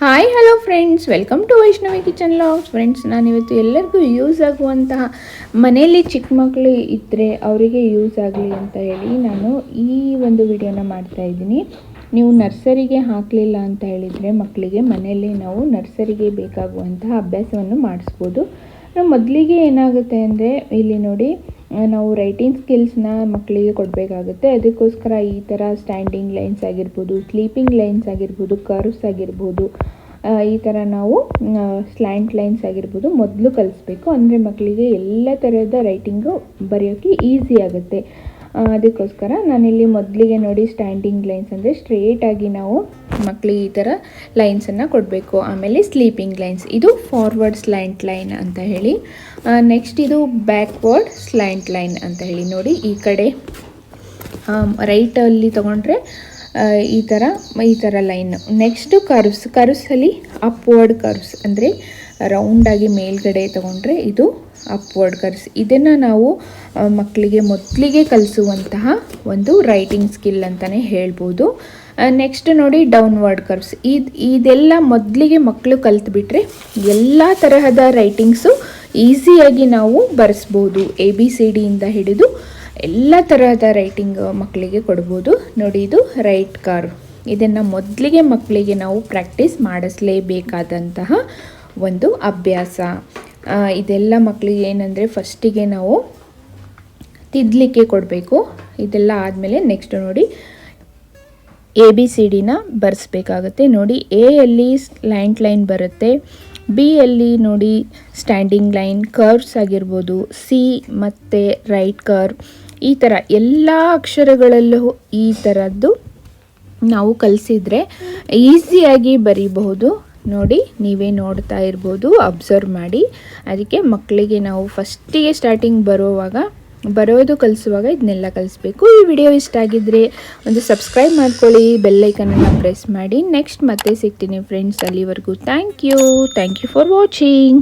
Hi hello friends welcome to Vaishnavi kitchen logs friends ನಾನಿವತ್ತು ಎಲ್ಲರಿಗೂ use ಆಗುವಂತಹ ಮನೆಯಲ್ಲಿ ಚಿಕ್ಕ ಮಕ್ಕಳು ಇದ್ದರೆ ಅವರಿಗೆ ಯೂಸ್ ಆಗಲಿ ಅಂತ ಹೇಳಿ ನಾನು ಈ ಒಂದು ವಿಡಿಯೋನ ಮಾಡ್ತಾ ಇದ್ದೀನಿ. ನೀವು ನರ್ಸರಿಗೆ ಹಾಕಲಿಲ್ಲ ಅಂತ ಹೇಳಿದರೆ ಮಕ್ಕಳಿಗೆ ಮನೆಯಲ್ಲಿ ನಾವು ನರ್ಸರಿಗೆ ಬೇಕಾಗುವಂತಹ ಅಭ್ಯಾಸವನ್ನು ಮಾಡಿಸ್ಬೋದು. ಮೊದಲಿಗೆ ಏನಾಗುತ್ತೆ ಅಂದರೆ, ಇಲ್ಲಿ ನೋಡಿ ನಾವು ರೈಟಿಂಗ್ ಸ್ಕಿಲ್ಸ್ನ ಮಕ್ಕಳಿಗೆ ಕೊಡಬೇಕಾಗುತ್ತೆ. ಅದಕ್ಕೋಸ್ಕರ ಈ ಥರ ಸ್ಟ್ಯಾಂಡಿಂಗ್ ಲೈನ್ಸ್ ಆಗಿರ್ಬೋದು ಸ್ಲೀಪಿಂಗ್ ಲೈನ್ಸ್ ಆಗಿರ್ಬೋದು ಕರ್ವ್ಸ್ ಆಗಿರ್ಬೋದು ಈ ಥರ ನಾವು ಸ್ಲ್ಯಾಂಟ್ ಲೈನ್ಸ್ ಆಗಿರ್ಬೋದು ಮೊದಲು ಕಲಿಸ್ಬೇಕು. ಅಂದರೆ ಮಕ್ಕಳಿಗೆ ಎಲ್ಲ ಥರದ ರೈಟಿಂಗು ಬರೆಯೋಕ್ಕೆ ಈಸಿ ಆಗುತ್ತೆ. ಅದಕ್ಕೋಸ್ಕರ ನಾನಿಲ್ಲಿ ಮೊದಲಿಗೆ ನೋಡಿ ಸ್ಟ್ಯಾಂಡಿಂಗ್ ಲೈನ್ಸ್ ಅಂದರೆ ಸ್ಟ್ರೇಟಾಗಿ ನಾವು ಮಕ್ಕಳಿಗೆ ಈ ಥರ ಲೈನ್ಸನ್ನು ಕೊಡಬೇಕು. ಆಮೇಲೆ ಸ್ಲೀಪಿಂಗ್ ಲೈನ್ಸ್ ಇದು ಫಾರ್ವರ್ಡ್ ಸ್ಲ್ಯಾಂಟ್ ಲೈನ್ ಅಂತ ಹೇಳಿ. ನೆಕ್ಸ್ಟ್ ಇದು ಬ್ಯಾಕ್ವರ್ಡ್ ಸ್ಲ್ಯಾಂಟ್ ಲೈನ್ ಅಂತ ಹೇಳಿ ನೋಡಿ ಈ ಕಡೆ. ರೈಟಲ್ಲಿ ತೊಗೊಂಡ್ರೆ ಈ ಥರ ಈ ಥರ ಲೈನ್ ನೆಕ್ಸ್ಟು ಕರ್ವ್ಸ್, ಕರ್ವ್ಸಲ್ಲಿ ಅಪ್ವರ್ಡ್ ಕರ್ವ್ಸ್. ಅಂದರೆ ರೌಂಡಾಗಿ ಮೇಲ್ಗಡೆ ತೊಗೊಂಡ್ರೆ ಇದು ಅಪ್ವರ್ಡ್ ಕರ್ವ್ಸ್. ಇದನ್ನು ನಾವು ಮಕ್ಕಳಿಗೆ ಮೊದಲಿಗೆ ಕಲಿಸುವಂತಹ ಒಂದು ರೈಟಿಂಗ್ ಸ್ಕಿಲ್ ಅಂತಲೇ ಹೇಳ್ಬೋದು. ನೆಕ್ಸ್ಟ್ ನೋಡಿ ಡೌನ್ವರ್ಡ್ ಕರ್ವ್ಸ್. ಇದು, ಇದೆಲ್ಲ ಮೊದಲಿಗೆ ಮಕ್ಕಳು ಕಲ್ತುಬಿಟ್ರೆ ಎಲ್ಲ ತರಹದ ರೈಟಿಂಗ್ಸು ಈಸಿಯಾಗಿ ನಾವು ಬರೆಸ್ಬೋದು ಎ ಬಿ ಸಿ ಡಿಯಿಂದ ಹಿಡಿದು ಎಲ್ಲ ತರಹದ ರೈಟಿಂಗ್ ಮಕ್ಕಳಿಗೆ ಕೊಡ್ಬೋದು. ನೋಡಿ, ಇದು ರೈಟ್ ಕಾರ್ ಇದನ್ನು ಮೊದಲಿಗೆ ಮಕ್ಕಳಿಗೆ ನಾವು ಪ್ರಾಕ್ಟೀಸ್ ಮಾಡಿಸ್ಲೇಬೇಕಾದಂತಹ ಒಂದು ಅಭ್ಯಾಸ. ಇದೆಲ್ಲ ಮಕ್ಕಳಿಗೆ ಏನಂದರೆ ಫಸ್ಟಿಗೆ ನಾವು ತಿದ್ದಲಿಕ್ಕೆ ಕೊಡಬೇಕು. ಇದೆಲ್ಲ ಆದಮೇಲೆ ನೆಕ್ಸ್ಟ್ ನೋಡಿ ಎ ಬಿ ಸಿ ಡಿನ ಬರೆಸ್ಬೇಕಾಗತ್ತೆ. ನೋಡಿ ಎ ಅಲ್ಲಿ ಲ್ಯಾಂಡ್ ಲೈನ್ ಬರುತ್ತೆ. ಬಿ ಅಲ್ಲಿ ನೋಡಿ ಸ್ಟ್ಯಾಂಡಿಂಗ್ ಲೈನ್ ಕರ್ವ್ಸ್ ಆಗಿರ್ಬೋದು ಸಿ ಮತ್ತು ರೈಟ್ ಕರ್ವ್ ಈ ಥರ ಎಲ್ಲ ಅಕ್ಷರಗಳಲ್ಲೂ ಈ ಥರದ್ದು ನಾವು ಕಲಿಸಿದರೆ ಈಸಿಯಾಗಿ ಬರೀಬಹುದು. ನೋಡಿ, ನೀವೇ ನೋಡ್ತಾ ಇರ್ಬೋದು ಅಬ್ಸರ್ವ್ ಮಾಡಿ. ಅದಕ್ಕೆ ಮಕ್ಕಳಿಗೆ ನಾವು ಫಸ್ಟಿಗೆ ಸ್ಟಾರ್ಟಿಂಗ್ ಬರುವಾಗ ಬರೋದು ಕಲಿಸುವಾಗ ಇದನ್ನೆಲ್ಲ ಕಲಿಸ್ಬೇಕು. ಈ ವಿಡಿಯೋ ಇಷ್ಟ ಆಗಿದ್ದರೆ ಒಂದು ಸಬ್ಸ್ಕ್ರೈಬ್ ಮಾಡ್ಕೊಳ್ಳಿ ಬೆಲ್ಲೈಕನನ್ನು ಪ್ರೆಸ್ ಮಾಡಿ. ನೆಕ್ಸ್ಟ್ ಮತ್ತೆ ಸಿಗ್ತೀನಿ ಫ್ರೆಂಡ್ಸ್ ಅಲ್ಲಿವರೆಗೂ. Thank you thank you for watching